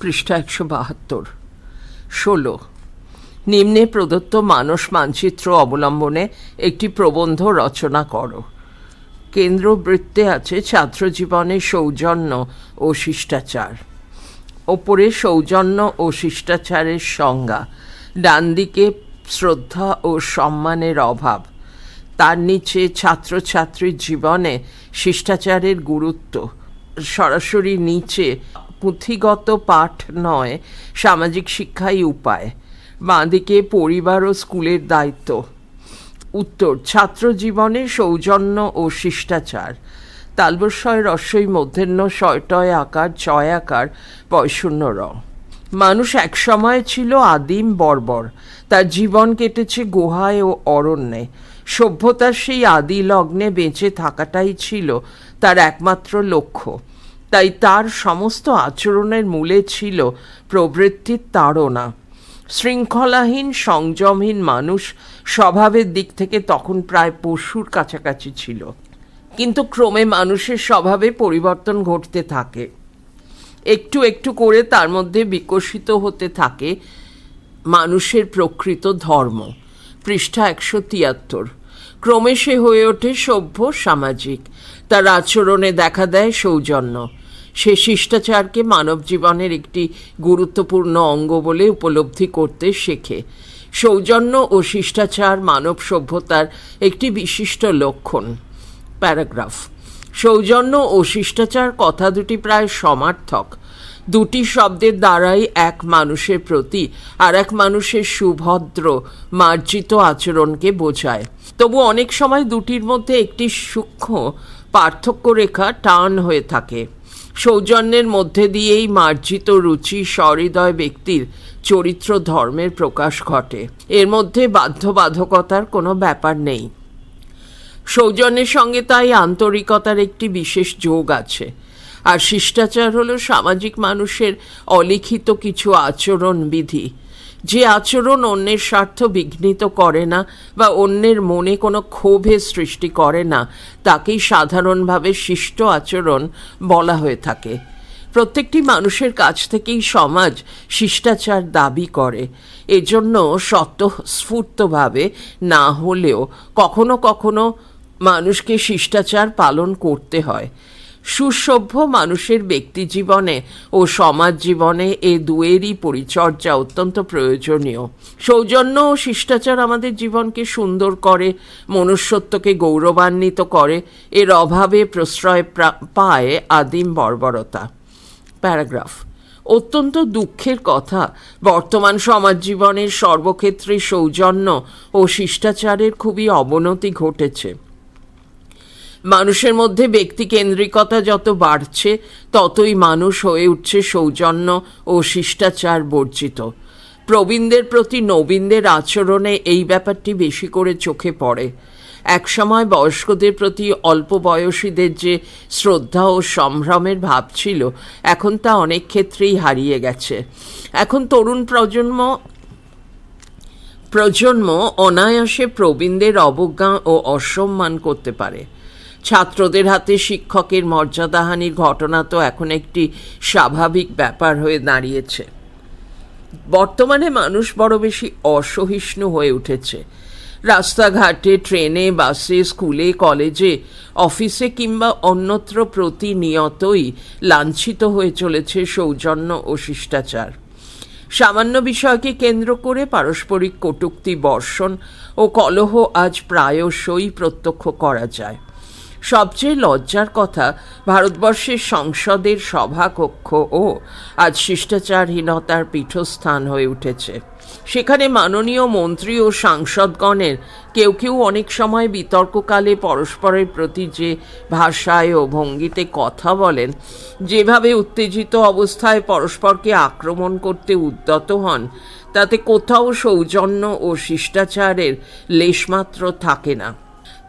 পৃষ্ঠা একশো বাহাত্তর। ষোলো। নিম্নে প্রদত্ত মানস মানচিত্র অবলম্বনে একটি প্রবন্ধ রচনা করো। কেন্দ্রবৃত্তে আছে ছাত্রজীবনে সৌজন্য ও শিষ্টাচার। ওপরে সৌজন্য ও শিষ্টাচারের সংজ্ঞা। ডান দিকে শ্রদ্ধা ও সম্মানের অভাব। তার নিচে ছাত্রছাত্রীর জীবনে শিষ্টাচারের গুরুত্ব। সরাসরি নিচে পুঁথিগত পাঠ নয়, সামাজিক শিক্ষাই উপায়। বাঁদিকে পরিবার ও স্কুলের দায়িত্ব। উত্তর, ছাত্র জীবনে সৌজন্য ও শিষ্টাচার। তালবস্বয় রস্যই মধ্যাহ্ন, শয়টয় আকার, ছয় আকার, পয়শূন্য র। মানুষ এক সময় ছিল আদিম বর্বর। তার জীবন কেটেছে গুহায় ও অরণ্যে। সভ্যতার সেই আদি লগ্নে বেঁচে থাকাটাই ছিল তার একমাত্র লক্ষ্য। তাই তার সমস্ত আচরণের মূলে ছিল প্রবৃত্তির তাড়না। শৃঙ্খলাহীন, সংযমহীন মানুষ স্বভাবের দিক থেকে তখন প্রায় পশুর কাছাকাছি ছিল। কিন্তু ক্রমে মানুষের স্বভাবে পরিবর্তন ঘটতে থাকে। একটু একটু করে তার মধ্যে বিকশিত হতে থাকে মানুষের প্রকৃত ধর্ম। পৃষ্ঠা একশো তিয়াত্তর। ক্রমে সে হয়ে ওঠে সভ্য, সামাজিক। তার আচরণে দেখা দেয় সৌজন্য। সে শিষ্টাচারকে মানব জীবনের একটি গুরুত্বপূর্ণ অঙ্গ বলে উপলব্ধি করতে শেখে। সৌজন্য ও শিষ্টাচার মানব সভ্যতার একটি বিশিষ্ট লক্ষণ। প্যারাগ্রাফ। সৌজন্য ও শিষ্টাচার কথা দুটি প্রায় সমার্থক। দুটি শব্দের দ্বারাই এক মানুষের প্রতি আর এক মানুষের সুভদ্র, মার্জিত আচরণকে বোঝায়। তবু অনেক সময় দুটির মধ্যে একটি সূক্ষ্ম পার্থক্য রেখা টান হয়ে থাকে। সৌজন্যের মধ্যে দিয়েই মার্জিত রুচি সহৃদয় ব্যক্তির চরিত্র ধর্মের প্রকাশ ঘটে। এর মধ্যে বাধ্যবাধকতার কোনো ব্যাপার নেই। সৌজন্যের সঙ্গে তাই আন্তরিকতার একটি বিশেষ যোগ আছে। আর শিষ্টাচার হলো সামাজিক মানুষের অলিখিত কিছু আচরণ বিধি যে আচরণ অন্যের স্বার্থ বিঘ্নিত করে না বা অন্যের মনে কোনো ক্ষোভের সৃষ্টি করে না, তাকেই সাধারণভাবে শিষ্ট আচরণ বলা হয়ে থাকে। প্রত্যেকটি মানুষের কাছ থেকেই সমাজ শিষ্টাচার দাবি করে। এজন্য স্বতঃস্ফূর্তভাবে না হলেও কখনো কখনো মানুষকে শিষ্টাচার পালন করতে হয়। সুসভ্য মানুষের ব্যক্তি জীবনে ও সমাজ জীবনে এ দুয়েরই পরিচর্যা অত্যন্ত প্রয়োজনীয়। সৌজন্য ও শিষ্টাচার আমাদের জীবনকে সুন্দর করে, মনুষ্যত্বকে গৌরবান্বিত করে, এর অভাবে প্রশ্রয় পায় আদিম বর্বরতা। প্যারাগ্রাফ। অত্যন্ত দুঃখের কথা, বর্তমান সমাজ জীবনের সর্বক্ষেত্রে সৌজন্য ও শিষ্টাচারের খুবই অবনতি ঘটেছে। মানুষের মধ্যে ব্যক্তি কেন্দ্রিকতা যত বাড়ছে, ততই মানুষ হয়ে উঠছে সৌজন্য ও শিষ্টাচার বর্জিত। প্রবীণদের প্রতি নবীনদের আচরণে এই ব্যাপারটি বেশি করে চোখে পড়ে। একসময় বয়স্কদের প্রতি অল্প বয়সীদের যে শ্রদ্ধা ও সম্ভ্রমের ভাব ছিল, এখন তা অনেক ক্ষেত্রেই হারিয়ে গেছে। এখন তরুণ প্রজন্ম প্রজন্ম অনায়াসে প্রবীণদের অবজ্ঞা ও অসম্মান করতে পারে। ছাত্রদের হাতে শিক্ষকের মর্যাদাহানির ঘটনা তো এখন একটি স্বাভাবিক ব্যাপার হয়ে দাঁড়িয়েছে। বর্তমানে মানুষ বড় বেশি অসহিষ্ণু হয়ে উঠেছে। রাস্তাঘাটে, ট্রেনে, বাসে, স্কুলে, কলেজে, অফিসে কিংবা অন্যত্র প্রতিনিয়তই লাঞ্ছিত হয়ে চলেছে সৌজন্য ও শিষ্টাচার। সামান্য বিষয়কে কেন্দ্র করে পারস্পরিক কটুক্তি, বর্ষণ ও কলহ আজ প্রায়শই প্রত্যক্ষ করা যায়। সবচেয়ে লজ্জার কথা, ভারতবর্ষের সংসদের সভাকক্ষ ও আজ শিষ্টাচারহীনতার পীঠস্থান হয়ে উঠেছে। সেখানে মাননীয় মন্ত্রী ও সাংসদগণের কেউ কেউ অনেক সময় বিতর্ককালে পরস্পরের প্রতি যে ভাষায় ও ভঙ্গিতে কথা বলেন, যেভাবে উত্তেজিত অবস্থায় পরস্পরকে আক্রমণ করতে উদ্যত হন, তাতে কোথাও সৌজন্য ও শিষ্টাচারের লেশমাত্র থাকে না।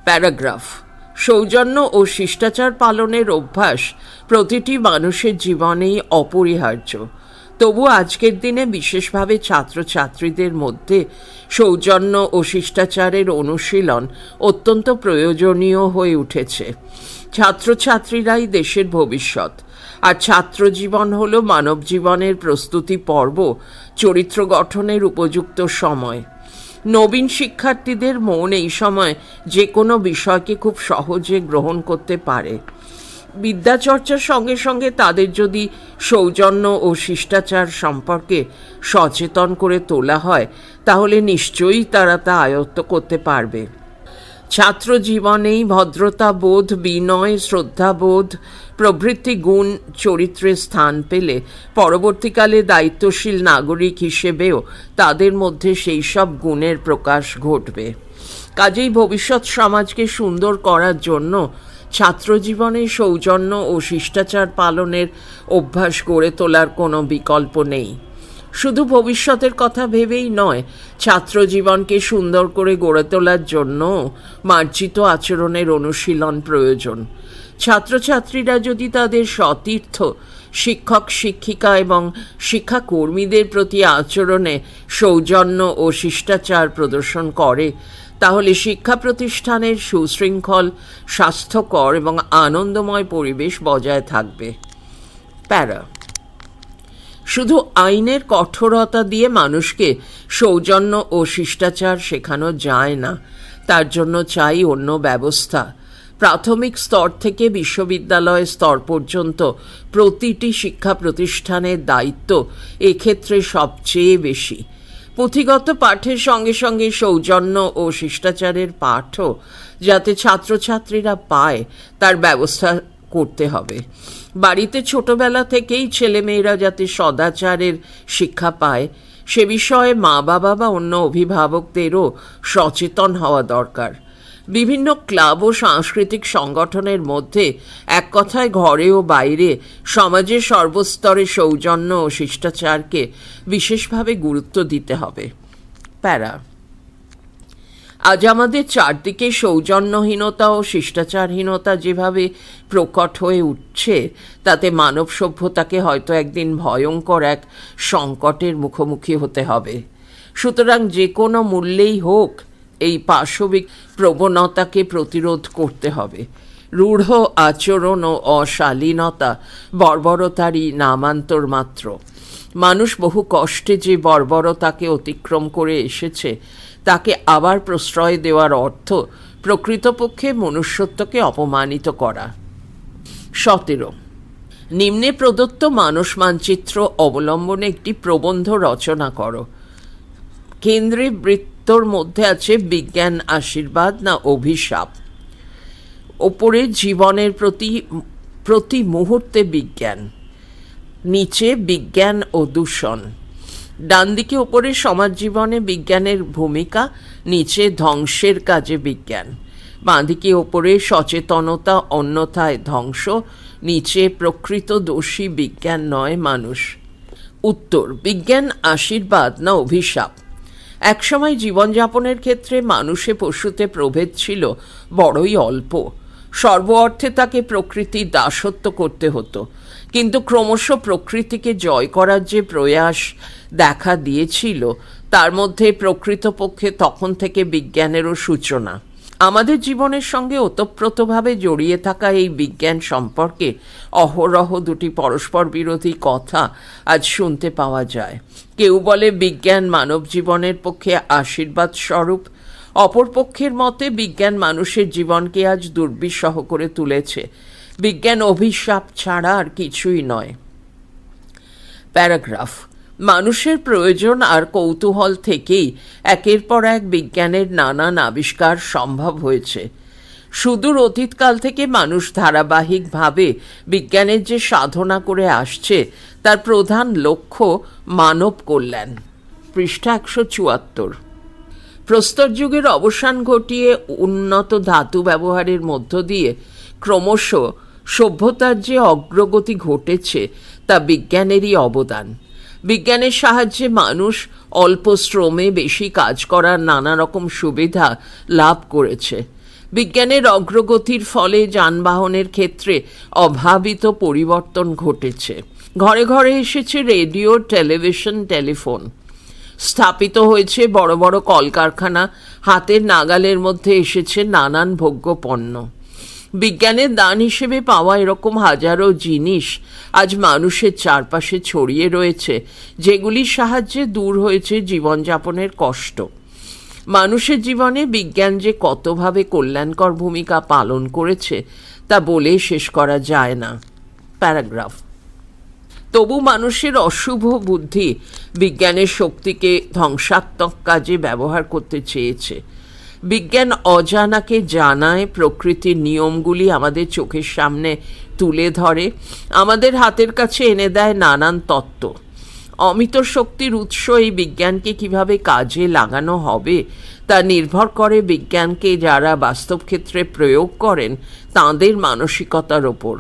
প্যারাগ্রাফ সৌজন্য ও শিষ্টাচার পালনের অভ্যাস প্রতিটি মানুষের জীবনেই অপরিহার্য। তবু আজকের দিনে বিশেষভাবে ছাত্রছাত্রীদের মধ্যে সৌজন্য ও শিষ্টাচারের অনুশীলন অত্যন্ত প্রয়োজনীয় হয়ে উঠেছে। ছাত্রছাত্রীরাই দেশের ভবিষ্যৎ। আর ছাত্র জীবন হল মানব জীবনের প্রস্তুতি পর্ব, চরিত্র গঠনের উপযুক্ত সময়। নবীন শিক্ষার্থীদের মন এই সময় যে কোনো বিষয়কে খুব সহজে গ্রহণ করতে পারে। বিদ্যাচর্চার সঙ্গে সঙ্গে তাদের যদি সৌজন্য ও শিষ্টাচার সম্পর্কে সচেতন করে তোলা হয়, তাহলে নিশ্চয়ই তারা তা আয়ত্ত করতে পারবে। ছাত্র জীবনেই ভদ্রতা বোধ, বিনয় শ্রদ্ধাবোধ প্রভৃতি গুণ চরিত্রে স্থান পেলে পরবর্তীকালে দায়িত্বশীল নাগরিক হিসেবেও তাদের মধ্যে সেই সব গুণের প্রকাশ ঘটবে। কাজেই ভবিষ্যৎ সমাজকে সুন্দর করার জন্য ছাত্রজীবনে সৌজন্য ও শিষ্টাচার পালনের অভ্যাস গড়ে তোলার কোনো বিকল্প নেই। শুধু ভবিষ্যতের কথা ভেবেই নয় ছাত্র জীবনকে সুন্দর করে গড়ে তোলার জন্য মার্জিত আচরণের অনুশীলন প্রয়োজন। ছাত্রছাত্রীরা যদি তাদের সতীর্থ, শিক্ষক, শিক্ষিকা এবং শিক্ষাকর্মীদের প্রতি আচরণে সৌজন্য ও শিষ্টাচার প্রদর্শন করে, তাহলে শিক্ষা প্রতিষ্ঠানের সুশৃঙ্খল, স্বাস্থ্যকর এবং আনন্দময় পরিবেশ বজায় থাকবে। প্যারা শুধু আইনের কঠোরতা দিয়ে মানুষকে সৌজন্য ও শিষ্টাচার শেখানো যায় না। তার জন্য চাই অন্য ব্যবস্থা। প্রাথমিক স্তর থেকে বিশ্ববিদ্যালয় স্তর পর্যন্ত প্রতিটি শিক্ষা প্রতিষ্ঠানের দায়িত্ব এক্ষেত্রে সবচেয়ে বেশি। পুঁথিগত পাঠের সঙ্গে সঙ্গে সৌজন্য ও শিষ্টাচারের পাঠও যাতে ছাত্রছাত্রীরা পায়, তার ব্যবস্থা করতে হবে। বাড়িতে ছোটবেলা থেকেই ছেলেমেয়েরা যাতে সদাচারের শিক্ষা পায়, সে বিষয়ে মা বাবা বা অন্য অভিভাবকদেরও সচেতন হওয়া দরকার। বিভিন্ন ক্লাব ও সাংস্কৃতিক সংগঠনের মধ্যে এক কথায় ঘরে ও বাইরে সমাজের সর্বস্তরে সৌজন্য ও শিষ্টাচারকে বিশেষভাবে গুরুত্ব দিতে হবে। প্যারা আজ আমাদের চারদিকে সৌজন্যহীনতা ও শিষ্টাচারহীনতা যেভাবে প্রকট হয়ে উঠছে, তাতে মানব সভ্যতাকে হয়তো একদিন ভয়ঙ্কর এক সংকটের মুখোমুখি হতে হবে। সুতরাং যে কোনো মূল্যেই হোক এই পাশবিক প্রবণতাকে প্রতিরোধ করতে হবে। রূঢ় আচরণ ও অশালীনতা বর্বরতারই নামান্তর মাত্র। মানুষ বহু কষ্টে যে বর্বরতাকে অতিক্রম করে এসেছে তাকে আবার প্রশ্রয় দেওয়ার অর্থ প্রকৃতপক্ষে মনুষ্যত্বকে অপমানিত করা। সতেরো। নিম্নে প্রদত্ত মানস মানচিত্র অবলম্বনে একটি প্রবন্ধ রচনা করো। কেন্দ্রে বৃত্তর মধ্যে আছে বিজ্ঞান আশীর্বাদ না অভিশাপ। ওপরে জীবনের প্রতি প্রতি মুহূর্তে বিজ্ঞান। নিচে বিজ্ঞান ও দূষণ। ডান দিকে ওপরে সমাজ জীবনে বিজ্ঞানের ভূমিকা, নিচে ধ্বংসের কাজে বিজ্ঞান। বাঁদিকে ওপরে সচেতনতা, অন্যথায় ধ্বংস, নিচে প্রকৃত দোষী বিজ্ঞান নয় মানুষ। উত্তর, বিজ্ঞান আশীর্বাদ না অভিশাপ? একসময় জীবনযাপনের ক্ষেত্রে মানুষে পশুতে প্রভেদ ছিল, বড়ই অল্প। সর্ব অর্থে তাকে প্রকৃতির দাসত্ব করতে হতো। কিন্তু ক্রমশ প্রকৃতিকে জয় করার যে প্রয়াস দেখা দিয়েছিল, তার মধ্যে প্রকৃতপক্ষে তখন থেকে বিজ্ঞানেরও সূচনা। আমাদের জীবনের সঙ্গে ওতপ্রোতভাবে জড়িয়ে থাকা এই বিজ্ঞান সম্পর্কে অহরহ দুটি পরস্পর বিরোধী কথা আজ শুনতে পাওয়া যায়। কেউ বলে বিজ্ঞান মানব জীবনের পক্ষে আশীর্বাদ স্বরূপ, অপরপক্ষের মতে বিজ্ঞান মানুষের জীবনকে আজ দুর্বিষহ করে তুলেছে। বিজ্ঞান অভিশাপ ছাড়া আর কিছুই নয়। প্যারাগ্রাফ, মানুষের প্রয়োজন আর কৌতূহল থেকেই একের পর এক বিজ্ঞানের নানান আবিষ্কার সম্ভব হয়েছে। সুদূর অতীতকাল থেকে মানুষ ধারাবাহিকভাবে বিজ্ঞানের যে সাধনা করে আসছে, তার প্রধান লক্ষ্য মানব কল্যাণ। পৃষ্ঠা একশো চুয়াত্তর। প্রস্তর যুগের অবসান ঘটিয়ে উন্নত ধাতু ব্যবহারের মধ্য দিয়ে ক্রমশ সভ্যতার যে অগ্রগতি ঘটেছে, তা বিজ্ঞানেরই অবদান। বিজ্ঞানের সাহায্যে মানুষ অল্প শ্রমে বেশি কাজ করার নানা রকম সুবিধা লাভ করেছে। বিজ্ঞানের অগ্রগতির ফলে যানবাহনের ক্ষেত্রে অভাবিত পরিবর্তন ঘটেছে। ঘরে ঘরে এসেছে রেডিও, টেলিভিশন, টেলিফোন। স্থাপিত হয়েছে বড় বড় কলকারখানা। হাতের নাগালের মধ্যে এসেছে নানান ভোগ্য পণ্য বিজ্ঞানের দান হিসেবে পাওয়া এরকম হাজারো জিনিস আজ মানুষের চারপাশে ছড়িয়ে রয়েছে, যেগুলির সাহায্যে দূর হয়েছে জীবনযাপনের কষ্ট। মানুষের জীবনে বিজ্ঞান যে কতভাবে কল্যাণকর ভূমিকা পালন করেছে, তা বলে শেষ করা যায় না। প্যারাগ্রাফ। তবু মানুষের অশুভ বুদ্ধি বিজ্ঞানের শক্তিকে ধ্বংসাত্মক কাজে ব্যবহার করতে চেয়েছে। বিজ্ঞান অজানাকে জানায়, প্রকৃতির নিয়মগুলি আমাদের চোখের সামনে তুলে ধরে, আমাদের হাতের কাছে এনে দেয় নানান তত্ত্ব। অমিত শক্তির উৎস এই বিজ্ঞানকে কীভাবে কাজে লাগানো হবে, তা নির্ভর করে বিজ্ঞানকে যারা বাস্তব ক্ষেত্রে প্রয়োগ করেন, তাঁদের মানসিকতার ওপর।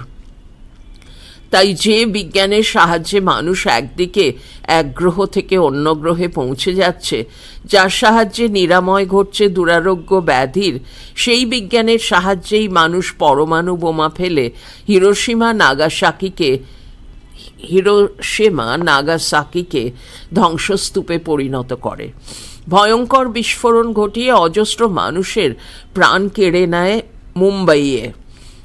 তাই যে বিজ্ঞানের সাহায্যে মানুষ একদিকে এক গ্রহ থেকে অন্য গ্রহে পৌঁছে যাচ্ছে, যার সাহায্যে নিরাময় ঘটছে দুরারোগ্য ব্যাধির, সেই বিজ্ঞানের সাহায্যেই মানুষ পরমাণু বোমা ফেলে হিরোসীমা নাগাসাকিকে, হিরোশেমা নাগাসাকিকে ধ্বংসস্তূপে পরিণত করে। ভয়ঙ্কর বিস্ফোরণ ঘটিয়ে অজস্র মানুষের প্রাণ কেড়ে নেয় মুম্বাইয়ে।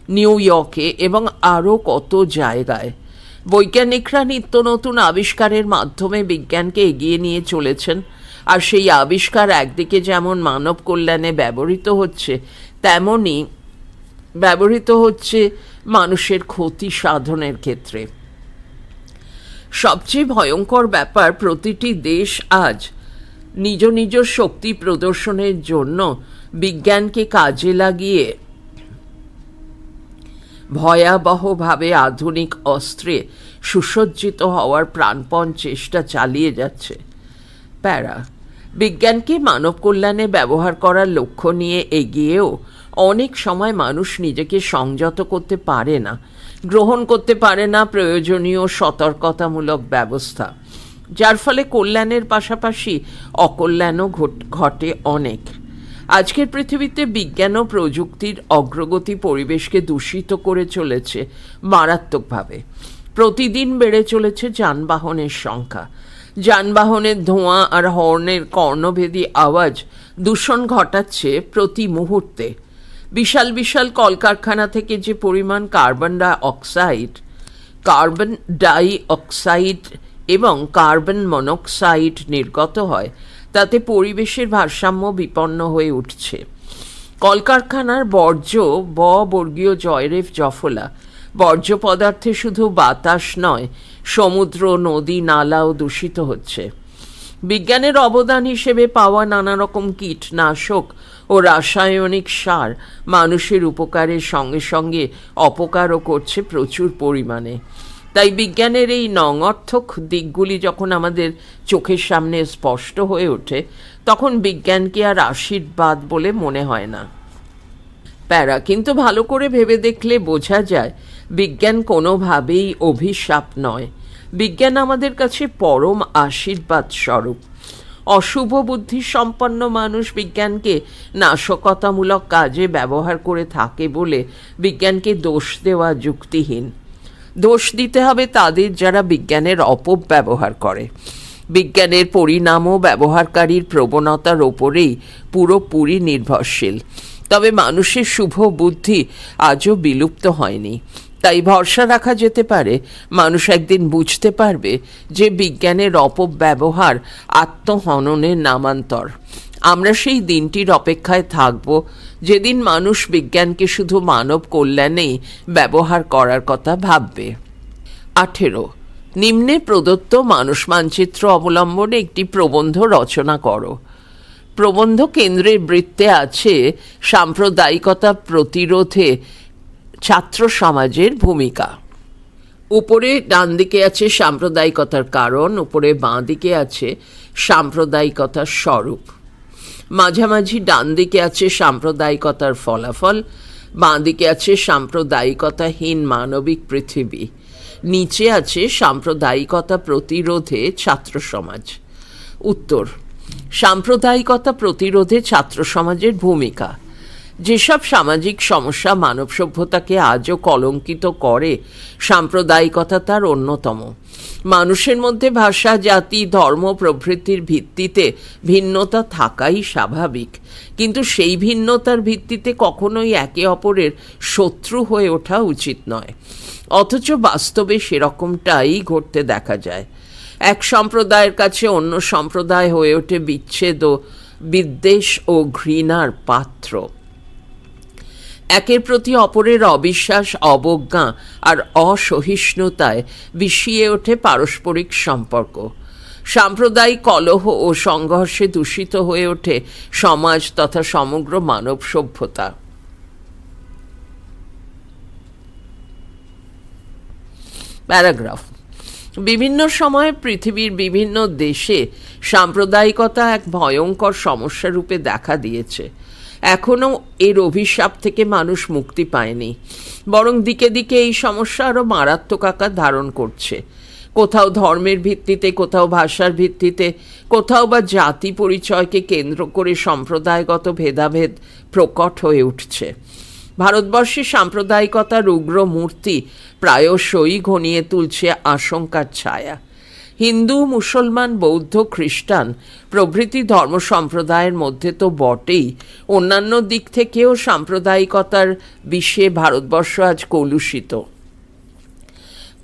নিউ ইয়র্কে এবং আরও কত জায়গায়। বৈজ্ঞানিকরা নিত্য নতুন আবিষ্কারের মাধ্যমে বিজ্ঞানকে এগিয়ে নিয়ে চলেছেন। আর সেই আবিষ্কার একদিকে যেমন মানব কল্যাণে ব্যবহৃত হচ্ছে তেমনই ব্যবহৃত হচ্ছে মানুষের ক্ষতি সাধনের ক্ষেত্রে। সবচেয়ে ভয়ঙ্কর ব্যাপার, প্রতিটি দেশ আজ নিজ নিজ শক্তি প্রদর্শনের জন্য বিজ্ঞানকে কাজে লাগিয়ে ভয়াবহভাবে আধুনিক অস্ত্রে সুসজ্জিত হওয়ার প্রাণপণ চেষ্টা চালিয়ে যাচ্ছে। প্যারা, বিজ্ঞানকে মানব কল্যাণে ব্যবহার করার লক্ষ্য নিয়ে এগিয়েও অনেক সময় মানুষ নিজেকে সংযত করতে পারে না, গ্রহণ করতে পারে না প্রয়োজনীয় সতর্কতামূলক ব্যবস্থা, যার ফলে কল্যাণের পাশাপাশি অকল্যাণও ঘটে অনেক। আজকের পৃথিবীতে বিজ্ঞান ও প্রযুক্তির অগ্রগতি পরিবেশকে দূষিত করে চলেছে মারাত্মকভাবে। প্রতিদিন বেড়ে চলেছে যানবাহনের সংখ্যা। যানবাহনের ধোঁয়া আর হর্নের কর্ণভেদী আওয়াজ দূষণ ঘটাচ্ছে প্রতি মুহূর্তে। বিশাল বিশাল কলকারখানা থেকে যে পরিমাণ carbon dioxide carbon dioxide এবং কার্বন মনোক্সাইড নির্গত হয় তাতে পরিবেশের ভারসাম্য বিপন্ন হয়ে উঠছে। কলকারখানার বর্জ্য ব বর্গীয় জয়রেফ জফলা। বর্জ্য পদার্থে শুধু বাতাস নয়, সমুদ্র, নদী, নালাও দূষিত হচ্ছে। বিজ্ঞানের অবদান হিসেবে পাওয়া নানা রকম কীটনাশক ও রাসায়নিক সার মানুষের উপকারের সঙ্গে সঙ্গে অপকারও করছে প্রচুর পরিমাণে। তাই বিজ্ঞানের এই নঙর্থক দিকগুলি যখন আমাদের চোখের সামনে স্পষ্ট হয়ে ওঠে, তখন বিজ্ঞানকে আর আশীর্বাদ বলে মনে হয় না। প্যারা, কিন্তু ভালো করে ভেবে দেখলে বোঝা যায়, বিজ্ঞান কোনোভাবেই অভিশাপ নয়। বিজ্ঞান আমাদের কাছে পরম আশীর্বাদ স্বরূপ। অশুভ বুদ্ধি সম্পন্ন মানুষ বিজ্ঞানকে নাশকতামূলক কাজে ব্যবহার করে থাকে বলে বিজ্ঞানকে দোষ দেওয়া যুক্তিহীন। দোষ দিতে হবে তাদের যারা বিজ্ঞানের অপব্যবহার করে। বিজ্ঞানের পরিণামও ব্যবহারকারীর প্রবণতার ওপরেই পুরোপুরি নির্ভরশীল। তবে মানুষের শুভ বুদ্ধি আজও বিলুপ্ত হয়নি। তাই ভরসা রাখা যেতে পারে, মানুষ একদিন বুঝতে পারবে যে বিজ্ঞানের অপব্যবহার আত্মহননের নামান্তর। আমরা সেই দিনটির অপেক্ষায় থাকব। যেদিন মানুষ বিজ্ঞানকে শুধু মানব কল্যাণেই ব্যবহার করার কথা ভাববে। আঠেরো। নিম্নে প্রদত্ত মানুষ মানচিত্র অবলম্বনে একটি প্রবন্ধ রচনা করো। প্রবন্ধ কেন্দ্রের বৃত্তে আছে সাম্প্রদায়িকতা প্রতিরোধে ছাত্র সমাজের ভূমিকা। উপরে ডান দিকে আছে সাম্প্রদায়িকতার কারণ, উপরে বাঁ দিকে আছে সাম্প্রদায়িকতার স্বরূপ। মাঝামাঝি ডান দিকে আছে সাম্প্রদায়িকতার ফলাফল বাঁ দিকে আছে সাম্প্রদায়িকতাহীন মানবিক পৃথিবী, নিচে আছে সাম্প্রদায়িকতা প্রতিরোধে ছাত্র সমাজ। উত্তর, সাম্প্রদায়িকতা প্রতিরোধে ছাত্র সমাজের ভূমিকা। যেসব সামাজিক সমস্যা মানব সভ্যতাকে আজও কলঙ্কিত করে, সাম্প্রদায়িকতা তার অন্যতম। মানুষের মধ্যে ভাষা, জাতি, ধর্ম, প্রভৃতির ভিত্তিতে ভিন্নতা থাকাই স্বাভাবিক। কিন্তু সেই ভিন্নতার ভিত্তিতে কখনোই একে অপরের শত্রু হয়ে ওঠা উচিত নয়। অথচ বাস্তবে সেরকমটাই ঘটতে দেখা যায়। এক সম্প্রদায়ের কাছে অন্য সম্প্রদায় হয়ে ওঠে বিচ্ছেদ ও বিদ্বেষ ও ঘৃণার পাত্র। একের প্রতি অপরের অবিশ্বাস, অবজ্ঞা আর অসহিষ্ণুতায় বিষিয়ে ওঠে পারস্পরিক সম্পর্ক। সাম্প্রদায়িক কলহ ও সংঘর্ষে দূষিত হয়ে ওঠে সমাজ তথা সমগ্র মানব সভ্যতা। প্যারাগ্রাফ। বিভিন্ন সময়ে পৃথিবীর বিভিন্ন দেশে সাম্প্রদায়িকতা এক ভয়ঙ্কর সমস্যা রূপে দেখা দিয়েছে। এখনও এর অভিশাপ থেকে মানুষ মুক্তি পায়নি। বরং দিকে দিকে এই সমস্যা আরও মারাত্মক আকার ধারণ করছে। কোথাও ধর্মের ভিত্তিতে, কোথাও ভাষার ভিত্তিতে, কোথাও বা জাতি পরিচয়কে কেন্দ্র করে সম্প্রদায়গত ভেদাভেদ প্রকট হয়ে উঠছে। ভারতবর্ষে সাম্প্রদায়িকতার উগ্র মূর্তি প্রায়শই ঘনিয়ে তুলছে আশঙ্কার ছায়া। হিন্দু, মুসলমান, বৌদ্ধ, খ্রিস্টান প্রভৃতি ধর্ম সম্প্রদায়ের মধ্যে তো বটেই। অন্যান্য দিক থেকেও সাম্প্রদায়িকতার বিশ্বে ভারতবর্ষ আজ কলুষিত।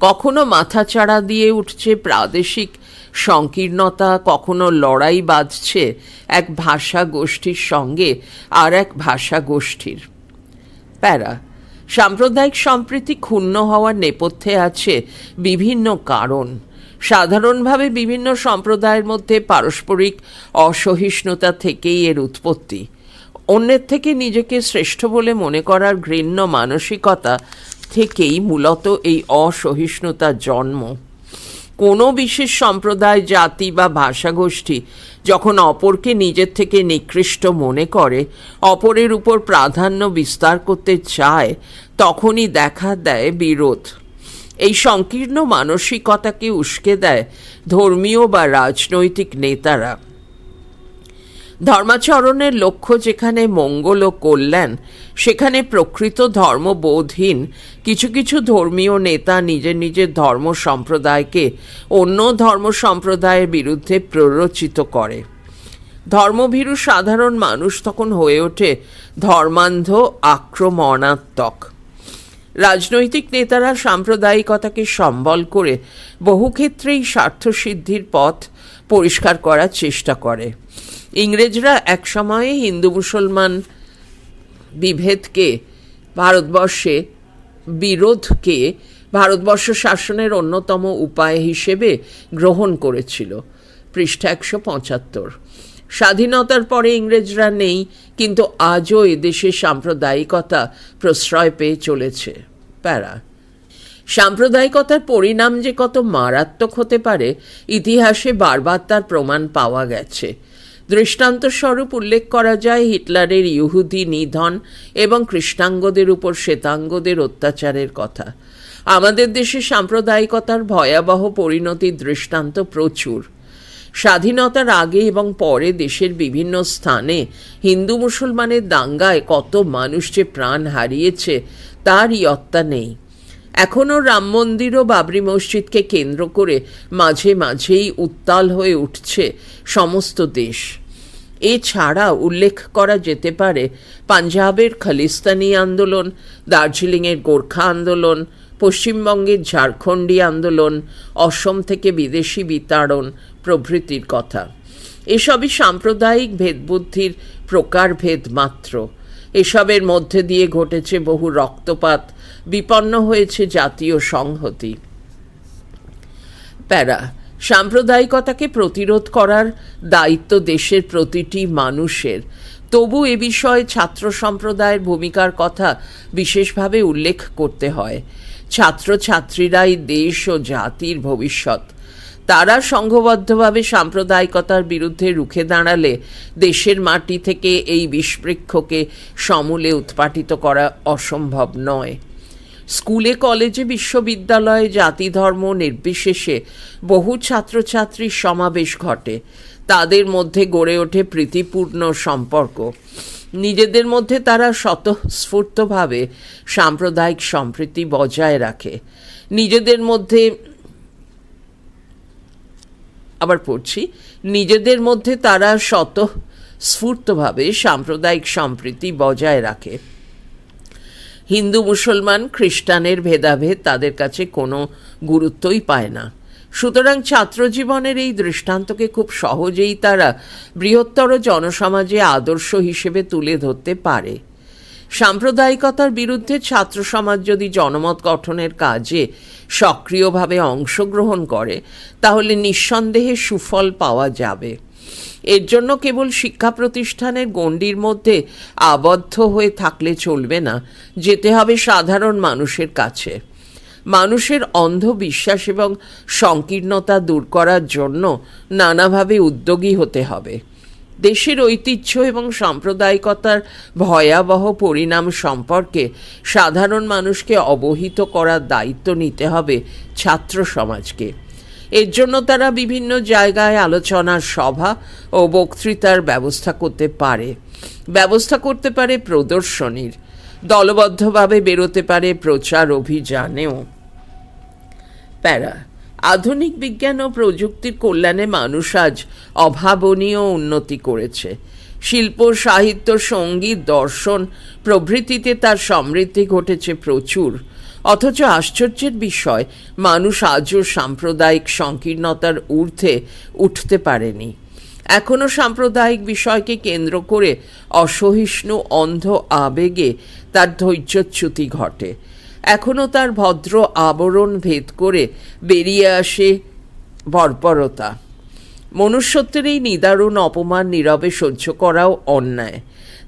কখনো মাথাচাড়া দিয়ে উঠছে প্রাদেশিক সংকীর্ণতা, কখনো লড়াই বাঁধছে এক ভাষা গোষ্ঠীর সঙ্গে আর এক ভাষা গোষ্ঠীর প্যারা, সাম্প্রদায়িক সম্প্রীতি ক্ষুণ্ণ হওয়ার নেপথ্যে আছে বিভিন্ন কারণ। সাধারণভাবে বিভিন্ন সম্প্রদায়ের মধ্যে পারস্পরিক অসহিষ্ণুতা থেকেই এর উৎপত্তি। অন্যের থেকে নিজেকে শ্রেষ্ঠ বলে মনে করার ঘৃণ্য মানসিকতা থেকেই মূলত এই অসহিষ্ণুতার জন্ম। কোনো বিশেষ সম্প্রদায়, জাতি বা ভাষাগোষ্ঠী যখন অপরকে নিজের থেকে নিকৃষ্ট মনে করে, অপরের উপর প্রাধান্য বিস্তার করতে চায়, তখনই দেখা দেয় বিরোধ। এই সংকীর্ণ মানসিকতাকে উস্কে দেয় ধর্মীয় বা রাজনৈতিক নেতারা। ধর্মাচরণের লক্ষ্য যেখানে মঙ্গল ও কল্যাণ, সেখানে প্রকৃত ধর্মবোধহীন কিছু কিছু ধর্মীয় নেতা নিজের নিজের ধর্ম সম্প্রদায়কে অন্য ধর্ম সম্প্রদায়ের বিরুদ্ধে প্ররোচিত করে। ধর্মভীরু সাধারণ মানুষ তখন হয়ে ওঠে ধর্মান্ধ, আক্রমণাত্মক। রাজনৈতিক নেতারা সাম্প্রদায়িকতাকে সম্বল করে বহু ক্ষেত্রেই স্বার্থসিদ্ধির পথ পরিষ্কার করার চেষ্টা করে। ইংরেজরা একসময়ে হিন্দু মুসলমান বিভেদকে, ভারতবর্ষে বিরোধকে, ভারতবর্ষ শাসনের অন্যতম উপায় হিসেবে গ্রহণ করেছিল। পৃষ্ঠা একশো পঁচাত্তর। স্বাধীনতার পরে ইংরেজরা নেই, কিন্তু আজও এদেশে সাম্প্রদায়িকতা প্রশ্রয় পেয়ে চলেছে। প্যারা। সাম্প্রদায়িকতার পরিণাম যে কত মারাত্মক হতে পারে, ইতিহাসে বারবার তার প্রমাণ পাওয়া গেছে। দৃষ্টান্তস্বরূপ উল্লেখ করা যায় হিটলারের ইহুদি নিধন এবং কৃষ্ণাঙ্গদের উপর শ্বেতাঙ্গদের অত্যাচারের কথা। আমাদের দেশে সাম্প্রদায়িকতার ভয়াবহ পরিণতির দৃষ্টান্ত প্রচুর। স্বাধীনতার আগে এবং পরে দেশের বিভিন্ন স্থানে হিন্দু মুসলমানের দাঙ্গায় কত মানুষ যে প্রাণ হারিয়েছে তার ইয়ত্তা নেই। এখনও রাম মন্দির ও বাবরি মসজিদকে কেন্দ্র করে মাঝে মাঝেই উত্তাল হয়ে উঠছে সমস্ত দেশ। এছাড়া উল্লেখ করা যেতে পারে পাঞ্জাবের খালিস্তানি আন্দোলন, দার্জিলিংয়ের গোর্খা আন্দোলন, পশ্চিমবঙ্গের ঝাড়খণ্ডী আন্দোলন, অসম থেকে বিদেশি বিতাড়ন প্রভৃতির কথা। এসবই সাম্প্রদায়িক ভেদবুদ্ধির প্রকারভেদ মাত্র। এসবের মধ্যে দিয়ে ঘটেছে বহু রক্তপাত, বিপন্ন হয়েছে জাতীয় সংহতি। প্যারা, সাম্প্রদায়িকতাকে প্রতিরোধ করার দায়িত্ব দেশের প্রতিটি মানুষের। তবু এ বিষয়ে ছাত্র সম্প্রদায়ের ভূমিকার কথা বিশেষভাবে উল্লেখ করতে হয়। ছাত্রছাত্রীরাই দেশ ও জাতির ভবিষ্যৎ। তারা সংঘবদ্ধভাবে সাম্প্রদায়িকতার বিরুদ্ধে রুখে দাঁড়ালে দেশের মাটি থেকে এই বিষবৃক্ষকে সমূলে উৎপাটিত করা অসম্ভব নয়। স্কুলে, কলেজে, বিশ্ববিদ্যালয়ে জাতি ধর্ম নির্বিশেষে বহু ছাত্রছাত্রীর সমাবেশ ঘটে। তাদের মধ্যে গড়ে ওঠে প্রীতিপূর্ণ সম্পর্ক। নিজেদের মধ্যে তারা স্বতঃস্ফূর্তভাবে সাম্প্রদায়িক সম্প্রীতি বজায় রাখে। নিজেদের মধ্যে আবার পড়ছি, নিজেদের মধ্যে তারা স্বতঃস্ফূর্তভাবে সাম্প্রদায়িক সম্প্রীতি বজায় রাখে। হিন্দু, মুসলমান, খ্রিস্টানের ভেদাভেদ তাদের কাছে কোনো গুরুত্বই পায় না। সুতরাং ছাত্রজীবনের এই দৃষ্টান্তকে খুব সহজেই তারা বৃহত্তর জনসমাজে আদর্শ হিসেবে তুলে ধরতে পারে। সাম্প্রদায়িকতার বিরুদ্ধে ছাত্র সমাজ যদি জনমত গঠনের কাজে সক্রিয়ভাবে অংশগ্রহণ করে, তাহলে নিঃসন্দেহে সুফল পাওয়া যাবে। এর জন্য কেবল শিক্ষা প্রতিষ্ঠানের গণ্ডির মধ্যে আবদ্ধ হয়ে থাকলে চলবে না, যেতে হবে সাধারণ মানুষের কাছে। মানুষের অন্ধবিশ্বাস এবং সংকীর্ণতা দূর করার জন্য নানাভাবে উদ্যোগী হতে হবে। দেশের ঐতিহ্য এবং সাম্প্রদায়িকতার ভয়াবহ পরিণাম সম্পর্কে সাধারণ মানুষকে অবহিত করার দায়িত্ব নিতে হবে ছাত্র সমাজকে। এর জন্য তারা বিভিন্ন জায়গায় আলোচনার সভা ও বক্তৃতার ব্যবস্থা করতে পারে। ব্যবস্থা করতে পারে প্রদর্শনীর, দলবদ্ধভাবে বেরোতে পারে প্রচার অভিযানেও। প্যারা আধুনিক বিজ্ঞান ও প্রযুক্তির কল্যাণে মানুষ আজ অভাবনীয় উন্নতি করেছে। শিল্প, সাহিত্য, সংগীত, দর্শন প্রভৃতিতে তার সমৃদ্ধি ঘটেছে প্রচুর। অথচ আশ্চর্যের বিষয়, মানুষ আজও সাম্প্রদায়িক সংকীর্ণতার ঊর্ধ্বে উঠতে পারেনি। এখনও সাম্প্রদায়িক বিষয়কে কেন্দ্র করে অসহিষ্ণু, অন্ধ আবেগে তার ধৈর্যচ্যুতি ঘটে। এখনও তার ভদ্র আবরণ ভেদ করে বেরিয়ে আসে বর্বরতা। মনুষ্যত্বের এই নিদারুণ অপমান নীরবে সহ্য করাও অন্যায়।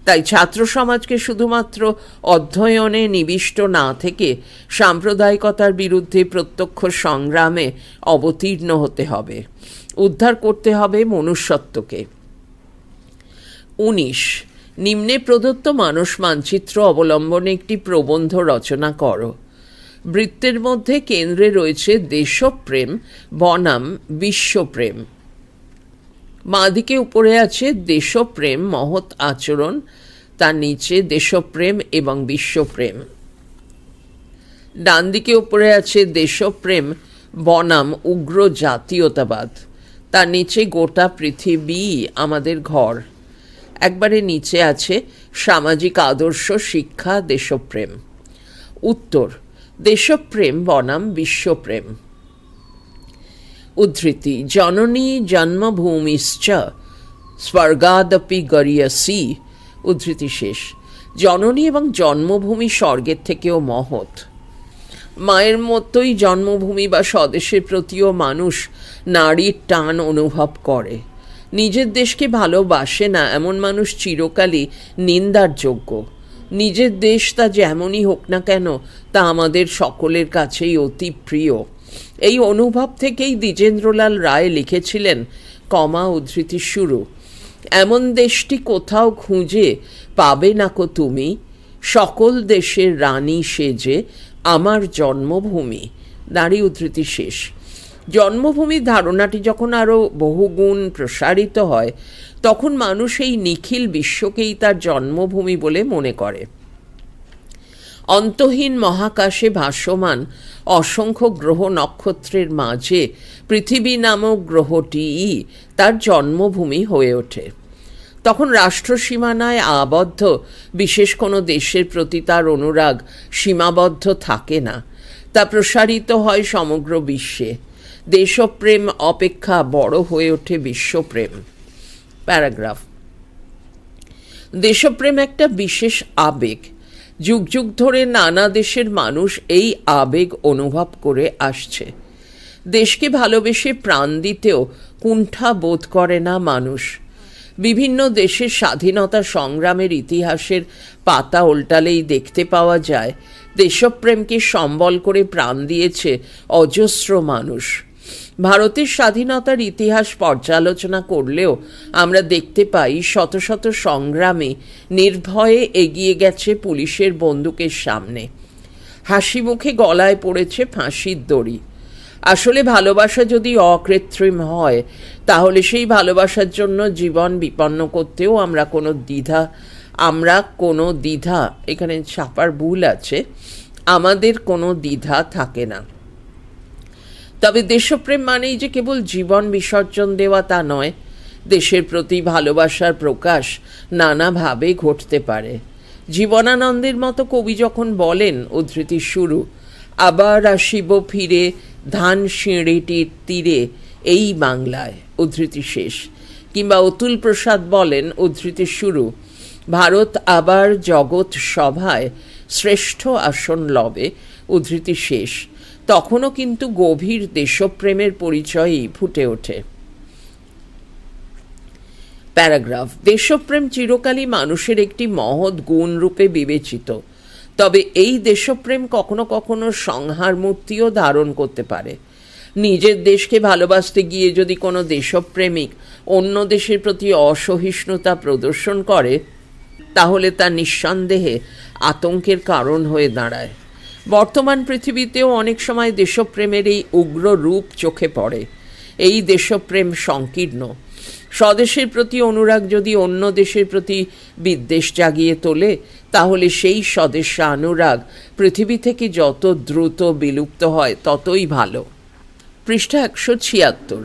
তাই ছাত্র সমাজকে শুধুমাত্র অধ্যয়নে নিবিষ্ট না থেকে সাম্প্রদায়িকতার বিরুদ্ধে প্রত্যক্ষ সংগ্রামে অবতীর্ণ হতে হবে। উদ্ধার করতে হবে মনুষ্যত্বকে। উনিশ নিম্নে প্রদত্ত মানস মানচিত্র অবলম্বনে একটি প্রবন্ধ রচনা করো। বৃত্তের মধ্যে কেন্দ্রে রয়েছে দেশপ্রেম, বনাম, বিশ্বপ্রেম। মাদিকে উপরে আছে দেশপ্রেম, মহৎ আচরণ। তার নিচে দেশপ্রেম এবং বিশ্বপ্রেম। ডান দিকে উপরে আছে দেশপ্রেম, বনাম, উগ্র জাতীয়তাবাদ। তার নিচে গোটা পৃথিবী আমাদের ঘর। একবারে নিচে আছে সামাজিক আদর্শ, শিক্ষা, দেশপ্রেম। উত্তর, দেশপ্রেম বনাম বিশ্বপ্রেম। উদ্ধৃতি, জননী জন্মভূমিশ্চ, স্বর্গাদপি গরিয়সি উদ্ধৃতি শেষ, জননী এবং জন্মভূমি স্বর্গের থেকেও মহৎ। মায়ের মতোই জন্মভূমি বা স্বদেশের প্রতিও মানুষ নারীর টান অনুভব করে। নিজের দেশকে ভালোবাসে না এমন মানুষ চিরকালই নিন্দার যোগ্য। নিজের দেশ তা যেমনই হোক না কেন, তা আমাদের সকলের কাছেই অতি প্রিয়। এই অনুভব থেকেই দ্বিজেন্দ্রলাল রায় লিখেছিলেন, কমা উদ্ধৃতি শুরু। এমন দেশটি কোথাও খুঁজে পাবে না কো তুমি? সকল দেশের রানী সেজে আমার জন্মভূমি। নারী উদ্ধৃতি শেষ। জন্মভূমির ধারণাটি যখন আরও বহুগুণ প্রসারিত হয়, তখন মানুষ এই নিখিল বিশ্বকেই তার জন্মভূমি বলে মনে করে। অন্তহীন মহাকাশে ভাসমান অসংখ্য গ্রহ নক্ষত্রের মাঝে পৃথিবী নামক গ্রহটিই তার জন্মভূমি হয়ে ওঠে। তখন রাষ্ট্র সীমানায় আবদ্ধ, বিশেষ কোনো দেশের প্রতি তার অনুরাগ সীমাবদ্ধ থাকে না। তা প্রসারিত হয় সমগ্র বিশ্বে। দেশপ্রেম অপেক্ষা বড় হয়ে ওঠে বিশ্বপ্রেম। প্যারাগ্রাফ। দেশপ্রেম একটা বিশেষ আবেগ। যুগ যুগ ধরে নানা দেশের মানুষ এই আবেগ অনুভব করে আসছে। দেশকে ভালোবেসে প্রাণ দিতেও কুণ্ঠা বোধ করে না মানুষ। বিভিন্ন দেশের স্বাধীনতা সংগ্রামের ইতিহাসের পাতা উল্টালেই দেখতে পাওয়া যায়, দেশপ্রেমকে সম্বল করে প্রাণ দিয়েছে অজস্র মানুষ। ভারতের স্বাধীনতার ইতিহাস পর্যালোচনা করলেও আমরা দেখতে পাই শত শত সংগ্রামে নির্ভয়ে এগিয়ে গেছে পুলিশের বন্দুকের সামনে। হাসি মুখে গলায় পড়েছে ফাঁসির দড়ি। আসলে ভালোবাসা যদি অকৃত্রিম হয়, তাহলে সেই ভালোবাসার জন্য জীবন বিপন্ন করতেও আমরা কোনো দ্বিধা, আমরা কোনো দ্বিধা, এখানে ছাপার ভুল আছে, আমাদের কোনো দ্বিধা থাকে না। তবে দেশপ্রেম মানেই যে কেবল জীবন বিসর্জন দেওয়া তা নয়, দেশের প্রতি ভালোবাসার প্রকাশ নানাভাবে ঘটতে পারে। জীবনানন্দের মতো কবি যখন বলেন উদ্ধৃতি শুরু, আবার আসিব ফিরে ধান সিঁড়িটির তীরে এই বাংলায়। উদ্ধৃতি শেষ। কিংবা অতুল প্রসাদ বলেন উদ্ধৃতি শুরু, ভারত আবার জগৎ সভায় শ্রেষ্ঠ আসন লবে। উদ্ধৃতি শেষ। তখনও কিন্তু গভীর দেশপ্রেমের পরিচয়ই ফুটে ওঠে। প্যারাগ্রাফ, দেশপ্রেম চিরকালই মানুষের একটি মহৎ গুণ রূপে বিবেচিত, তবে এই দেশপ্রেম কখনো কখনো সংহার মূর্তিও ধারণ করতে পারে। নিজের দেশকে ভালোবাসতে গিয়ে যদি কোনো দেশপ্রেমিক অন্য দেশের প্রতি অসহিষ্ণুতা প্রদর্শন করে, তাহলে তা নিঃসন্দেহে আতঙ্কের কারণ হয়ে দাঁড়ায়। বর্তমান পৃথিবীতেও অনেক সময় দেশপ্রেমের এই উগ্র রূপ চোখে পড়ে। এই দেশপ্রেম সংকীর্ণ। স্বদেশের প্রতি অনুরাগ যদি অন্য দেশের প্রতি বিদ্বেষ জাগিয়ে তোলে, তাহলে সেই স্বদেশা অনুরাগ পৃথিবী থেকে যত দ্রুত বিলুপ্ত হয়, ততই ভালো। পৃষ্ঠা একশো ছিয়াত্তর।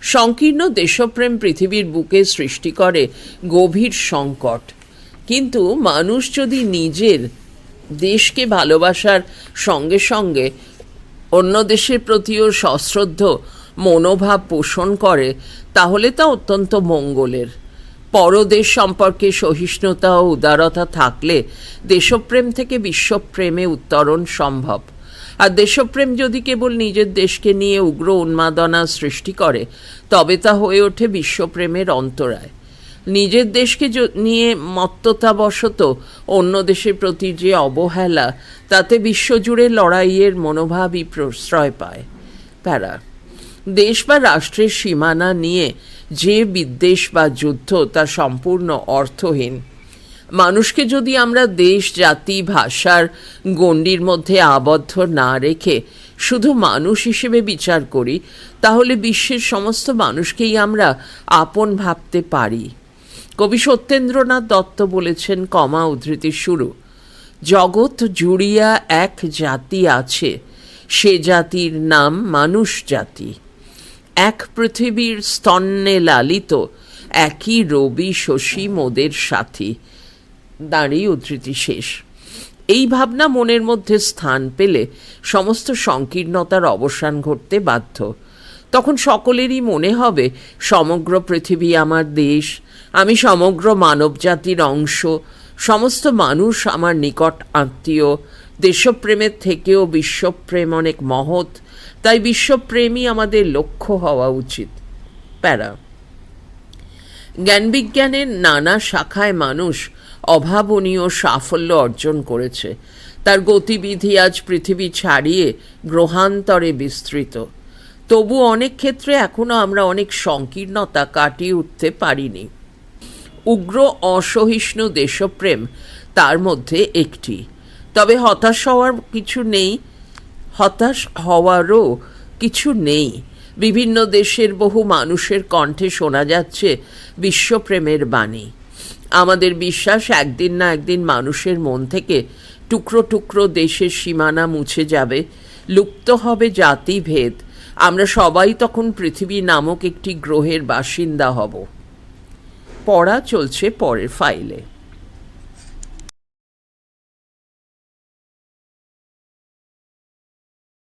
সংকীর্ণ দেশপ্রেম পৃথিবীর বুকে সৃষ্টি করে গভীর সংকট। কিন্তু মানুষ যদি নিজের দেশকে ভালোবাসার সঙ্গে সঙ্গে অন্য দেশের প্রতিও সশ্রদ্ধ মনোভাব পোষণ করে, তাহলে তা অত্যন্ত মঙ্গলের। পরদেশ সম্পর্কে সহিষ্ণুতা ও উদারতা থাকলে দেশপ্রেম থেকে বিশ্বপ্রেমে উত্তরণ সম্ভব। আর দেশপ্রেম যদি কেবল নিজের দেশকে নিয়ে উগ্র উন্মাদনা সৃষ্টি করে, তবে তা হয়ে ওঠে বিশ্বপ্রেমের অন্তরায়। নিজের দেশকে নিয়ে মত্ততাবশত অন্য দেশের প্রতি যে অবহেলা, তাতে বিশ্বজুড়ে লড়াইয়ের মনোভাবই প্রশ্রয় পায়। প্যারা দেশ বা রাষ্ট্রের সীমানা নিয়ে যে বিদ্বেষ বা যুদ্ধ, তা সম্পূর্ণ অর্থহীন। মানুষকে যদি আমরা দেশ, জাতি, ভাষার গণ্ডির মধ্যে আবদ্ধ না রেখে শুধু মানুষ হিসেবে বিচার করি, তাহলে বিশ্বের সমস্ত মানুষকেই আমরা আপন ভাবতে পারি। কবি সত্যেন্দ্রনাথ দত্ত বলেছেন, কমা উদ্ধৃতি শুরু। জগৎ জুড়িয়া এক জাতি আছে, সে জাতির নাম মানুষ জাতি। এক পৃথিবীর স্তন্নে লালিত, একই রবি শশী মোদের সাথী। দাঁড়িয়ে উদ্ধৃতি শেষ। এই ভাবনা মনের মধ্যে স্থান পেলে সমস্ত সংকীর্ণতার অবসান ঘটতে বাধ্য। তখন সকলেরই মনে হবে, সমগ্র পৃথিবী আমার দেশ, আমি সমগ্র মানবজাতির অংশ, সমস্ত মানুষ আমার নিকট আত্মীয়, দেশপ্রেমের থেকেও বিশ্বপ্রেম অনেক মহৎ, তাই বিশ্বপ্রেমই আমাদের লক্ষ্য হওয়া উচিত। প্যারা। জ্ঞানবিজ্ঞানের নানা শাখায় মানুষ অভাবনীয় সাফল্য অর্জন করেছে। তার গতিবিধি আজ পৃথিবী ছাড়িয়ে গ্রহান্তরে বিস্তৃত। তবু অনেক ক্ষেত্রে এখনও আমরা অনেক সংকীর্ণতা কাটিয়ে উঠতে পারিনি। উগ্র অসহিষ্ণু দেশপ্রেম তার মধ্যে একটি। তবে হতাশ হওয়ার কিছু নেই, হতাশ হওয়ারও কিছু নেই। বিভিন্ন দেশের বহু মানুষের কণ্ঠে শোনা যাচ্ছে বিশ্বপ্রেমের বাণী। আমাদের বিশ্বাস একদিন না একদিন মানুষের মন থেকে টুকরো টুকরো দেশের সীমানা মুছে যাবে, লুপ্ত হবে জাতিভেদ আমরা সবাই তখন পৃথিবী নামক একটি গ্রহের বাসিন্দা হব। পড়া চলছে পরের ফাইলে